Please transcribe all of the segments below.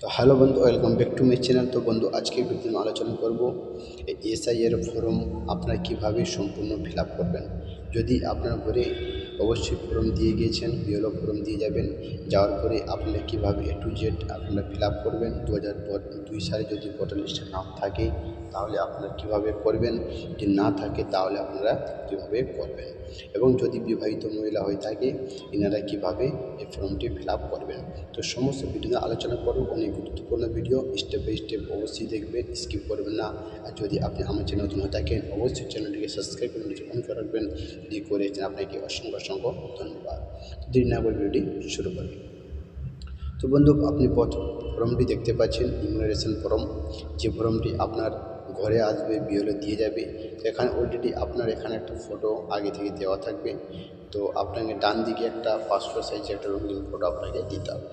তো হ্যালো বন্ধু, welcome back to my channel. তো বন্ধু, আজকে ভিডিও আলোচনা করব এসআইয়ের ফর্ম আপনারা কীভাবে সম্পূর্ণ ফিল করবেন। যদি আপনার ঘরে অবশ্যই ফর্ম দিয়ে গিয়েছেন, বিএলও ফর্ম দিয়ে যাবেন। যাওয়ার পরে আপনারা কীভাবে এ টু জেড আপনারা ফিল আপ করবেন দু হাজার দুই সালে যদি ভোটার লিস্টে নাম থাকে, তাহলে আপনারা কীভাবে করবেন? যদি না থাকে, তাহলে আপনারা কীভাবে করবেন? এবং যদি বিবাহিত মহিলা হয়ে থাকে, এনারা কীভাবে এই ফর্মটি ফিল আপ করবেন? তো সমস্ত ভিডিও আলোচনা করব, অনেক গুরুত্বপূর্ণ ভিডিও, স্টেপ বাই স্টেপ অবশ্যই দেখবেন, স্কিপ করবেন না। আর যদি আপনি আমার চ্যানেল নতুন হয়ে থাকেন, অবশ্যই চ্যানেলটিকে সাবস্ক্রাইব করে অন করে রাখবেন। যদি করেছেন আপনাকে অসংখ্য অসংখ্য ধন্যবাদ। দেরি না ভিডিওটি শুরু করি। তো বন্ধু, আপনি পথ ফর্মটি দেখতে পাচ্ছেন ইমিগ্রেশন ফর্ম। যে ফর্মটি আপনার ঘরে আসবে বিওলে দিয়ে যাবে, এখানে অলরেডি আপনার এখানে একটা ফটো আগে থেকে দেওয়া থাকবে। তো আপনাকে ডান দিকে একটা পাসপোর্ট সাইজের একটা রঙিন ফটো আপনাকে দিতে হবে।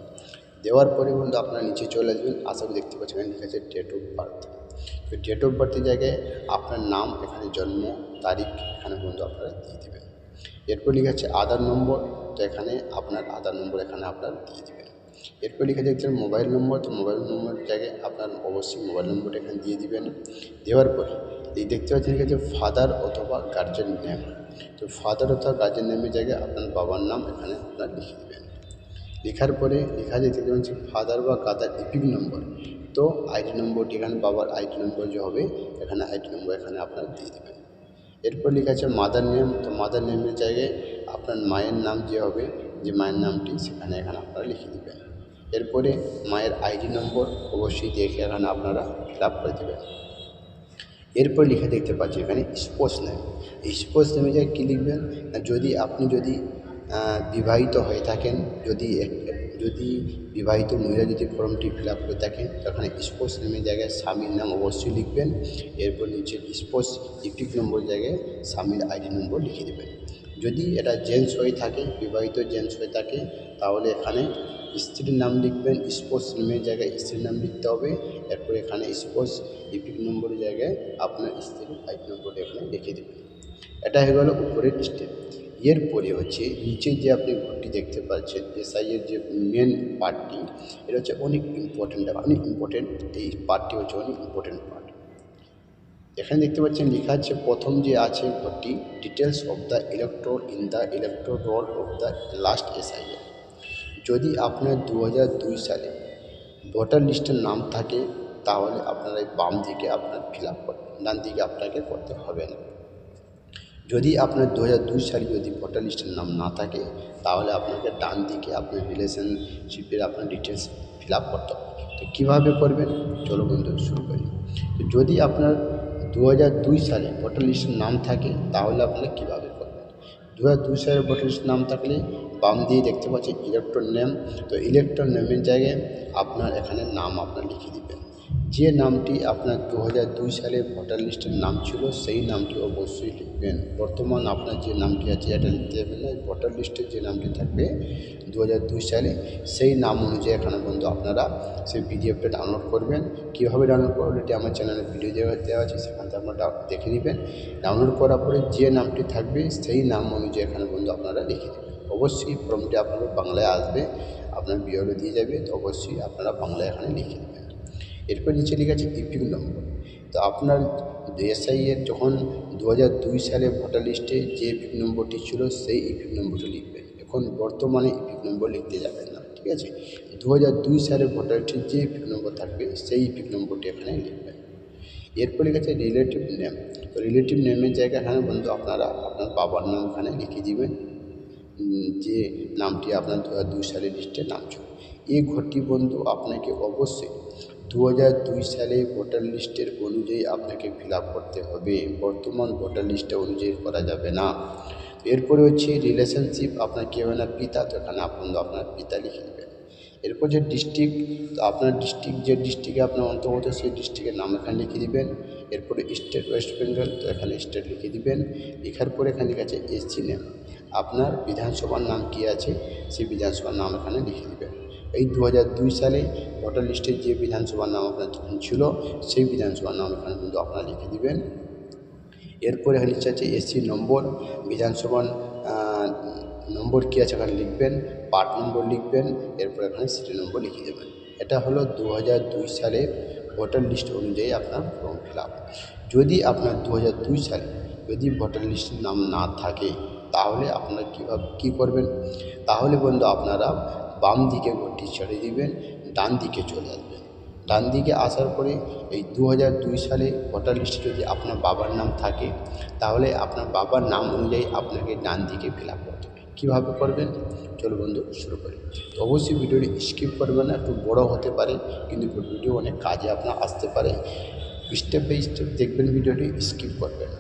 দেওয়ার পরে বন্ধু, আপনার নিচে চলে আসবেন। আশা করি দেখতে পাচ্ছেন, এখানে লেখা আছে ডেট অফ বার্থ তো ডেট অফ বার্থের জায়গায় আপনার নাম, এখানে জন্ম, তারিখ এখানে বন্ধু আপনারা দিয়ে দেবেন। এরপর লেখা আছে আধার নম্বর, তো এখানে আপনার আধার নম্বর এখানে আপনার দিয়ে দেবেন। এরপর লিখে দেখছেন মোবাইল নম্বর, তো মোবাইল নম্বরের জায়গায় আপনার অবশ্যই মোবাইল নম্বরটা এখানে দিয়ে দিবেন। দেওয়ার পরে এই দেখতে পাচ্ছেন লিখেছে ফাদার অথবা গার্জেন নেম তো ফাদার অথবা গার্জেন নেমের জায়গায় আপনার বাবার নাম এখানে আপনার লিখে দেবেন। লেখার পরে লেখা যেতে হচ্ছে ফাদার বা গাদার ইপিক নম্বর তো আইডি নম্বরটি এখানে বাবার আইডি নম্বর যে হবে, এখানে আইডি নম্বর এখানে আপনার দিয়ে দেবেন। এরপর লেখা আছে মাদার নেম তো মাদার নেমের জায়গায় আপনার মায়ের নাম যে হবে, যে মায়ের নামটি সেখানে এখানে আপনারা লিখে দেবেন। এরপরে মায়ের আইডি নম্বর অবশ্যই দেখে এখানে আপনারা ফিল করে দেবেন। এরপর লিখে দেখতে পাচ্ছি এখানে স্পোর্টস নেম স্পোর্টস নেমে যায় কী লিখবেন? যদি আপনি যদি বিবাহিত হয়ে থাকেন, যদি যদি বিবাহিত মহিলা যদি ফর্মটি ফিল আপ করে থাকেন, তখন স্পোর্টস নেমের জায়গায় স্বামীর নাম অবশ্যই লিখবেন, এরপর নিচে স্পোর্টস ইপিক নম্বর জায়গায় স্বামীর আইডি নম্বর লিখে দেবেন। যদি এটা জেন্টস হয়ে থাকে, বিবাহিত জেন্টস হয়ে থাকে, তাহলে এখানে স্ত্রীর নাম লিখবেন, স্পোর্টস নেমের জায়গায় স্ত্রীর নাম লিখতে হবে, এরপর এখানে স্পোর্টস ইপিক নম্বরের জায়গায় আপনার স্ত্রীর আইডি নম্বরটা এখানে লিখে দেবেন। এটা হয়ে গেল উপরের স্টেপ এরপরে হচ্ছে নিচে যে আপনি ঘরটি দেখতে পাচ্ছেন এসআইয়ের যে মেন পার্টটি এটা হচ্ছে অনেক ইম্পর্টেন্ট অনেক ইম্পর্টেন্ট এই পার্টটি হচ্ছে অনেক ইম্পর্টেন্ট পার্ট এখানে দেখতে পাচ্ছেন লেখা আছে, প্রথম যে আছে ঘরটি details of the electoral in the electoral of the last SIA যদি আপনার দু সালে ভোটার লিস্টের নাম থাকে, তাহলে আপনার এই বাম দিকে আপনার ফিল আপ করবেন ডান দিকে আপনাকে করতে হবে না। যদি আপনার দু হাজার দুই সালে যদি ভোটার লিস্টের নাম না থাকে, তাহলে আপনাকে ডান দিকে আপনার রিলেশনশিপের আপনার ডিটেলস ফিল আপ করতে হবে। তো কীভাবে করবেন? চলো বন্ধু, শুরু করি। তো যদি আপনার দু হাজার দুই সালে ভোটার লিস্টের নাম থাকে, তাহলে আপনারা কীভাবে করবেন? দু হাজার দুই সালে ভোটার লিস্টের নাম থাকলে বাম দিয়ে দেখতে পাচ্ছি ইলেকট্রন নেম তো ইলেকট্রন নেমের জায়গায় আপনার এখানে নাম আপনার লিখে দিবেন। যে নামটি আপনার দু হাজার দুই সালে ভোটার লিস্টের নাম ছিল, সেই নামটি অবশ্যই লিখবেন। বর্তমান আপনার যে নামটি আছে, এটা লিখতে যাবেন না। ভোটার লিস্টে যে নামটি থাকবে দু হাজার দুই সালে, সেই নাম অনুযায়ী এখানে বন্ধু আপনারা সেই পিডিএফটা ডাউনলোড করবেন। কীভাবে ডাউনলোড করবেন, এটি আমার চ্যানেলে ভিডিও দেওয়া দেওয়া আছে, সেখান থেকে আপনারা দেখে নেবেন। ডাউনলোড করার পরে যে নামটি থাকবে, সেই নাম অনুযায়ী এখানে বন্ধু আপনারা লিখে দেবেন। অবশ্যই ফর্মটি আপনাদের বাংলায় আসবে, আপনার বিওলে দিয়ে যাবে, তো অবশ্যই আপনারা বাংলায় এখানে লিখে দেবেন এরপর নিচে লেখা আছে নম্বর। তো আপনার এসআইয়ের যখন দু হাজার দুই সালে ভোটার লিস্টে যে ইপিক নম্বরটি ছিল, সেই ইপিক নম্বরটি লিখবেন। এখন বর্তমানে ইপিক নম্বর লিখতে যাবেন না, ঠিক আছে? দু হাজার দুই সালে ভোটার লিস্টে যে ইপিক নম্বর থাকবে, সেই ইপিক নম্বরটি এখানে লিখবেন। এরপর লেখা আছে রিলেটিভ নেম। তো রিলেটিভ নেমের জায়গায় এখানে বন্ধু, আপনারা আপনার বাবার নাম এখানে লিখে দিবেন। যে নামটি আপনার দু হাজার দুই সালের লিস্টে নাম ছিল এই ঘরটি বন্ধু, আপনাকে অবশ্যই দু দুই সালে ভোটার লিস্টের অনুযায়ী আপনাকে ফিল করতে হবে। বর্তমান ভোটার লিস্টে অনুযায়ী করা যাবে না। এরপরে হচ্ছে রিলেশনশিপ, আপনার কী হবে না, পিতা, তো এখানে আপনার আপনার পিতা লিখে দেবেন। এরপর যে ডিস্ট্রিক্ট, তো আপনার ডিস্ট্রিক্ট, যে ডিস্ট্রিক্টে আপনার অন্তর্গত সেই ডিস্ট্রিক্টের নাম এখানে লিখে দিবেন। এরপরে স্টেট, ওয়েস্ট বেঙ্গল, তো এখানে স্টেট লিখে দিবেন। লেখার পরে এখানে লেখা আছে এসসি নেম। আপনার বিধানসভার নাম কী আছে, সেই বিধানসভার নাম এখানে লিখে দেবেন। এই দু দুই সালে ভোটার লিস্টে যে বিধানসভার নাম আপনার ছিল, সেই বিধানসভার নাম এখানে কিন্তু আপনারা লিখে দেবেন। এরপরে এখানে নিচে আছে এসি নম্বর বিধানসভার নম্বর কী আছে এখানে লিখবেন, পার্ট নম্বর লিখবেন, এরপর এখানে সিটি নম্বর লিখে দেবেন। এটা হলো দু সালের ভোটার লিস্ট অনুযায়ী আপনার ফর্ম ফিল যদি আপনার দু হাজার দুই সালে যদি ভোটার লিস্টের নাম না থাকে, তাহলে আপনারা কীভাবে কী করবেন? তাহলে বন্ধু আপনারা বাম দিকে ঘরটি ছেড়ে দিবেন, ডান দিকে চলে আসবেন। ডান দিকে আসার পরে এই দু হাজার দুই সালে ভোটার লিস্টে যদি আপনার বাবার নাম থাকে, তাহলে আপনার বাবার নাম অনুযায়ী আপনাকে ডান দিকে ফিল আপ করতে হবে। কীভাবে করবেন? চলো বন্ধু, শুরু করি। তো অবশ্যই ভিডিওটি স্কিপ করবেন না, একটু বড় হতে পারে, কিন্তু ভিডিও অনেক কাজে আপনার আসতে পারে। স্টেপ বাই স্টেপ দেখবেন ভিডিওটি স্কিপ করবেন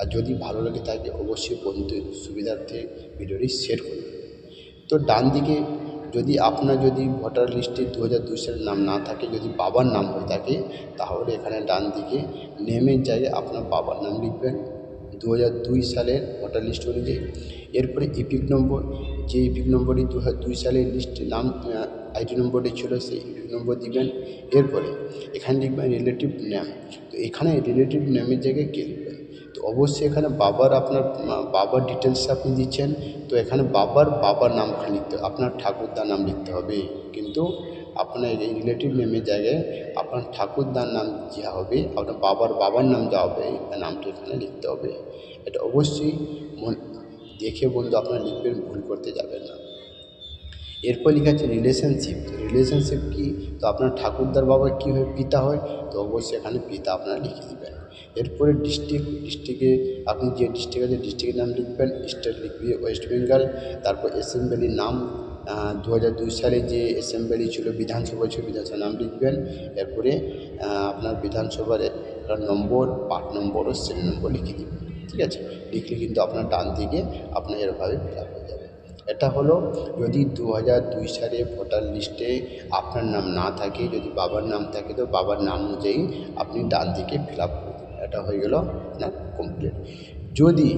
আর যদি ভালো লাগে থাকে অবশ্যই বন্ধু সুবিধার্থে ভিডিওটি শেয়ার করবেন। তো ডান দিকে যদি আপনার যদি ভোটার লিস্টে দু হাজার দুই সালের নাম না থাকে, যদি বাবার নাম হয়ে থাকে, তাহলে এখানে ডান দিকে নেমের জায়গায় আপনার বাবার নাম লিখবেন। দু হাজার দুই সালের ভোটার লিস্ট অনুযায়ী। এরপরে ইপিক নম্বর যে ইপিক নম্বরটি দু হাজার দুই সালের লিস্টে নাম আইডি নম্বরটি ছিল, সেই ইপিক নম্বর দিবেন। এরপরে এখানে লিখবেন রিলেটিভ নেম তো এখানে রিলেটিভ নেমের জায়গায় কে? অবশ্যই এখানে বাবার আপনার, বাবার ডিটেলস আপনি দিচ্ছেন। তো এখানে বাবার বাবার নামখানে লিখতে আপনার ঠাকুরদার নাম লিখতে হবে। কিন্তু আপনার এই রিলেটিভ নেমের জায়গায় আপনার ঠাকুরদার নাম যা হবে। আপনার বাবার বাবার নাম যা হবে। নামটা এখানে লিখতে হবে। এটা অবশ্যই দেখে বন্ধু আপনারা লিখবেন, ভুল করতে যাবেন না। এরপর লেখা আছে রিলেশনশিপ রিলেশনশিপ কী? তো আপনার ঠাকুরদার বাবা কী পিতা হয়? তো অবশ্যই এখানে পিতা আপনারা লিখে দেবেন। এরপরে ডিস্ট্রিক্ট ডিস্ট্রিক্টে আপনি যে ডিস্ট্রিক্ট আছে ডিস্ট্রিক্টের নাম লিখবেন স্টেট লিখবে ওয়েস্ট বেঙ্গল তারপর অ্যাসেম্বলির নাম দু হাজার দুই সালে যে অ্যাসেম্বলি ছিল, বিধানসভা ছিল, বিধানসভার নাম লিখবেন। এরপরে আপনার বিধানসভার নম্বর পার্ট নম্বর ও সেল নম্বর লিখে দেবেন। ঠিক আছে? লিখলে কিন্তু আপনার ডান দিকে আপনার এরভাবে ফিল হয়ে যাবে। এটা হলো যদি দু হাজার দুই সালে ভোটার লিস্টে আপনার নাম না থাকে, যদি বাবার নাম থাকে, তো বাবার নাম অনুযায়ী আপনি ডান দিকে ফিল আপ করে এটা হয়ে গেল আপনার কমপ্লিট যদি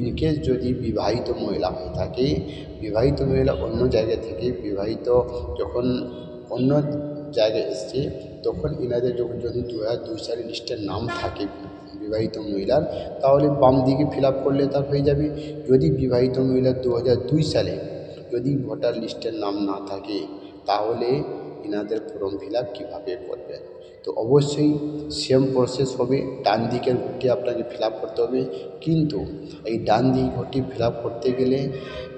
ইনকেস যদি বিবাহিত মহিলা হয়ে থাকে, বিবাহিত মহিলা অন্য জায়গা থেকে বিবাহিত যখন অন্য জায়গায় এসছে তখন এনাদের যখন যদি দু হাজার দুই সালের লিস্টের নাম থাকে বিবাহিত মহিলার, তাহলে বাম দিকে ফিল করলে তার হয়ে যাবে। যদি বিবাহিত মহিলার দু দুই সালে যদি ভোটার লিস্টের নাম না থাকে, তাহলে এনাদের ফর্ম ফিল আপ কীভাবে করবেন? তো অবশ্যই সেম প্রসেস হবে। ডান দিকের ঘরটি আপনাকে ফিল করতে হবে। কিন্তু এই ডান দিক ঘরটি ফিল করতে গেলে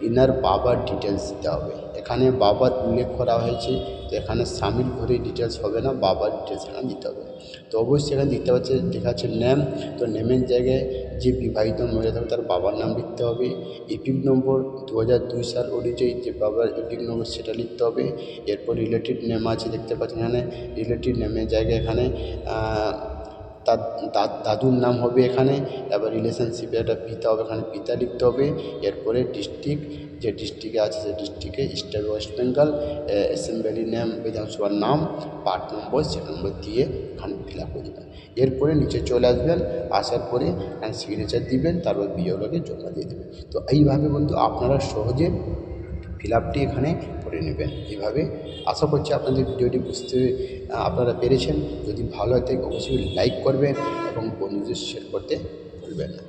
এনার বাবার ডিটেলস দিতে হবে। এখানে বাবার উল্লেখ করা হয়েছে, তো এখানে স্বামীর ঘরে ডিটেলস হবে না, বাবার ডিটেলস এখানে দিতে হবে। তো অবশ্যই এখানে দেখতে পাচ্ছে লেখা আছে নেম তো নেমের জায়গায় যে বিবাহিত মহিলা থাকবে, তার বাবার নাম লিখতে হবে। ইপিক নম্বর দু হাজার দুই সাল অনুযায়ী যে বাবার ইপিক নম্বর সেটা লিখতে হবে। এরপর রিলেটিভ নেম আছে, দেখতে পাচ্ছেন এখানে। রিলেটিভ নেমের জায়গায় এখানে তার দাদুর নাম হবে এখানে এবার রিলেশনশিপে একটা পিতা হবে, এখানে পিতা লিখতে হবে, এরপরে ডিস্ট্রিক্ট যে ডিস্ট্রিক্টে আছে সেই ডিস্ট্রিক্টে state West Bengal assembly name বিধানসভার নাম পার্ট নম্বর সে নম্বর দিয়ে এখানে ফিল আপ করে দেবেন। এরপরে নিচে চলে আসবেন, আসার পরে সিগনেচার দিবেন, তারপর বিওলোকে জমা দিয়ে দেবেন। তো এইভাবে বন্ধু আপনারা সহজে ফিল আপটি এখানে করে নেবেন। এভাবে আশা করছি আপনাদের ভিডিওটি বুঝতে, আপনারা পেরেছেন। যদি ভালো হয় অবশ্যই লাইক করবেন এবং বন্ধুদের শেয়ার করতে ভুলবেন না।